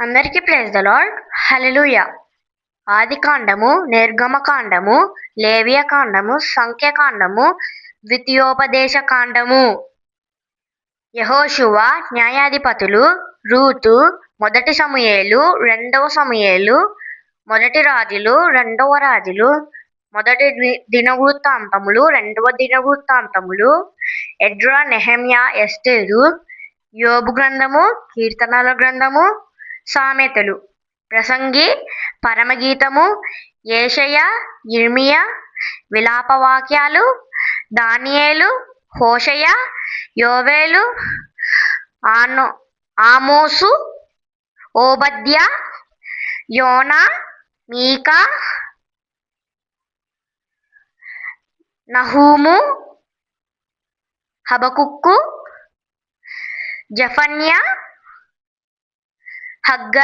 అందరికీ praise the lord. హల్లెలూయ. ఆదికాండము నిర్గమకాండము లేవియకాండము సంఖ్యకాండము ద్వితీయోపదేశ కాండము యహోశువ న్యాయాధిపతులు రూతు మొదటి సమయేలు రెండవ సమయేలు మొదటి రాజులు రెండవ రాజులు మొదటి దినవృత్తాంతములు రెండవ దినవృత్తాంతములు ఎడ్రా నెహమ్యా ఎస్టేరు యోబు గ్రంథము కీర్తనల గ్రంథము సామెతలు. ప్రసంగి పరమగీతము ఏషయ ఇర్మియ విలాపవాక్యాలు దానియేలు హోషయ యోవేలు ఆనో ఆమోసు ఓబద్య యోనా మీకా నహూము హబకుక్కు జఫన్యా حق